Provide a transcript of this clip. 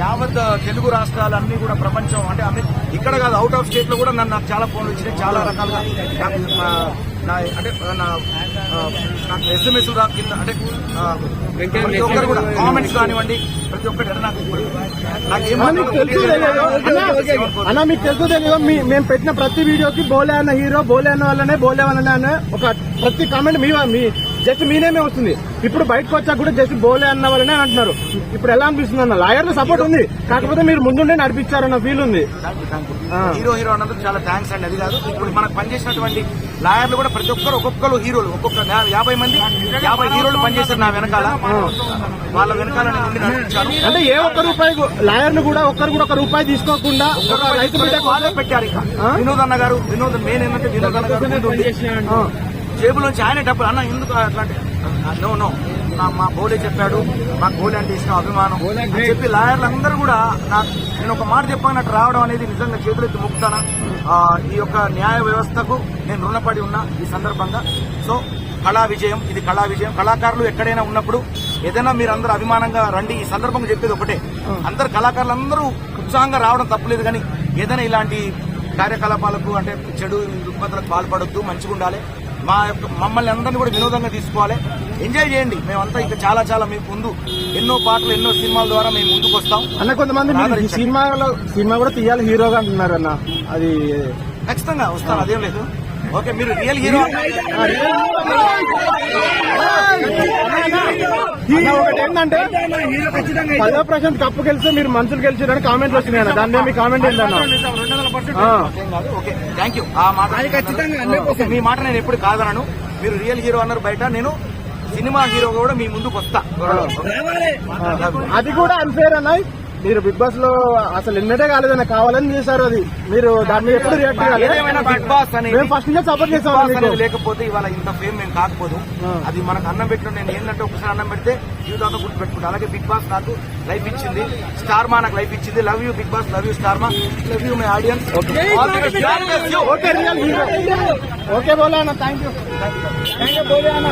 యావత్ తెలుగు రాష్ట్రాలన్నీ కూడా ప్రపంచం అంటే ఇక్కడ కాదు అవుట్ ఆఫ్ స్టేట్లో కూడా నన్ను నాకు చాలా ఫోన్లు వచ్చినాయి చాలా రకాలుగా. నా అంటే నా నాకు ఎస్ఎంఎస్ రా కింద అంటే ప్రతి ఒక్కరు కూడా కామెంట్స్ కానివ్వండి ప్రతి ఒక్కటి అంటే నాకు అన్న మీకు తెలుసు తెలియదు. మేము పెట్టిన ప్రతి వీడియోకి బోలే అన్న హీరో బోలే అన్న వాళ్ళనే బోలే అన్న అనే ఒక ప్రతి కామెంట్ మీ మీ జస్ట్ మీనేమే వస్తుంది. ఇప్పుడు బయటకు వచ్చాక కూడా జస్ట్ బోలే అన్న వాళ్ళనే అంటున్నారు. ఇప్పుడు ఎలా అనిపిస్తుంది అన్న? లాయర్లు సపోర్ట్ ఉంది. కాకపోతే మీరు ముందుండే నడిపించారన్న ఫీల్ ఉంది. హీరో హీరో అన్నందుకు చాలా థ్యాంక్స్ అండి. అది కాదు ఇప్పుడు మనకు పనిచేసినటువంటి లాయర్లు కూడా ప్రతి ఒక్కరు ఒక్కొక్కరు హీరోలు. ఒక్కొక్క యాభై మంది యాభై హీరోలు పనిచేశారు నా వెనకాల. వాళ్ళ వెనకాల అంటే ఏ ఒక్క రూపాయి లాయర్ను కూడా ఒక్కరు కూడా ఒక రూపాయి తీసుకోకుండా రైతు పెట్టారు ఇక. వినోద్ అన్న గారు వినోద్ మెయిన్ ఏంటంటే వినోద్ అన్న గారు. జేబులోంచి ఆయన డబ్బులు. అన్న ఎందుకు అట్లాంటి? నో నో నా మా బోలే చెప్పాడు. మాకు బోలే అంటే ఇష్టం అభిమానం అని చెప్పి లాయర్లు అందరూ కూడా నాకు నేను ఒక మాట చెప్పాను రావడం అనేది నిజంగా చేతులెత్తి మొక్కుతానా. ఆ, ఈ యొక్క న్యాయ వ్యవస్థకు నేను రుణపడి ఉన్నా ఈ సందర్భంగా. సో కళా విజయం ఇది కళా విజయం. కళాకారులు ఎక్కడైనా ఉన్నప్పుడు ఏదైనా మీరు అందరూ అభిమానంగా రండి ఈ సందర్భంగా చెప్పేది ఒకటే. అందరు కళాకారులు అందరూ ఉత్సాహంగా రావడం తప్పులేదు కానీ ఏదైనా ఇలాంటి కార్యకలాపాలకు అంటే చెడు రుగ్మతలకు పాల్పడొద్దు మంచిగా ఉండాలి మా యొక్క మమ్మల్ని అందరినీ కూడా వినోదంగా తీసుకోవాలి. ఎంజాయ్ చేయండి. మేమంతా ఇంకా చాలా చాలా మీకు ముందు ఎన్నో పాటలు ఎన్నో సినిమాల ద్వారా మేము ముందుకు వస్తాం. అన్న కొంతమంది మీరు ఈ సినిమాలో సినిమా కూడా తీయాలి హీరోగా అంటున్నారు అన్న. అది ఖచ్చితంగా వస్తాను అదేం లేదు. ఓకే మీరు రియల్ హీరో. ఒకటి ఏంటంటే పదో ప్రశాంత్ కప్పు గెలిస్తే మీరు మనుషులు గెలిచారని కామెంట్లు వచ్చినాయి అన్న దాని మీద మీ కామెంట్ ఏంటన్నా మీ మాట నేను ఎప్పుడు కాదనను. మీరు రియల్ హీరో అన్నారు బయట నేను సినిమా హీరో కూడా మీ ముందుకు వస్తా. అది కూడా అన్ఫేర్ అన్న. మీరు బిగ్ బాస్లో అసలు ఎన్నడే కాలేదన్న కావాలని చేశారు అది. మీరు దాని మీద ఎప్పుడు రియాక్ట్ మేము ఫస్ట్ నుంచి సపోర్ట్ చేసాం లేకపోతే ఇవాళ ఇంత ఫేమ్ మేము కాకపోదు. అది మనకు అన్నం పెట్టిన నేను ఏంటంటే ఒకసారి అన్నం పెడితే జీవితాంతం గుర్తు పెట్టుకుంటా అలాగే బిగ్ బాస్ నాకు లైఫ్ ఇచ్చింది. స్టార్ మా నాకు లైఫ్ ఇచ్చింది. Love you Bigg Boss love you Star Maa love you my audience okay బోలే అన్న థ్యాంక్ యూ థ్యాంక్ యూ బోలే అన్న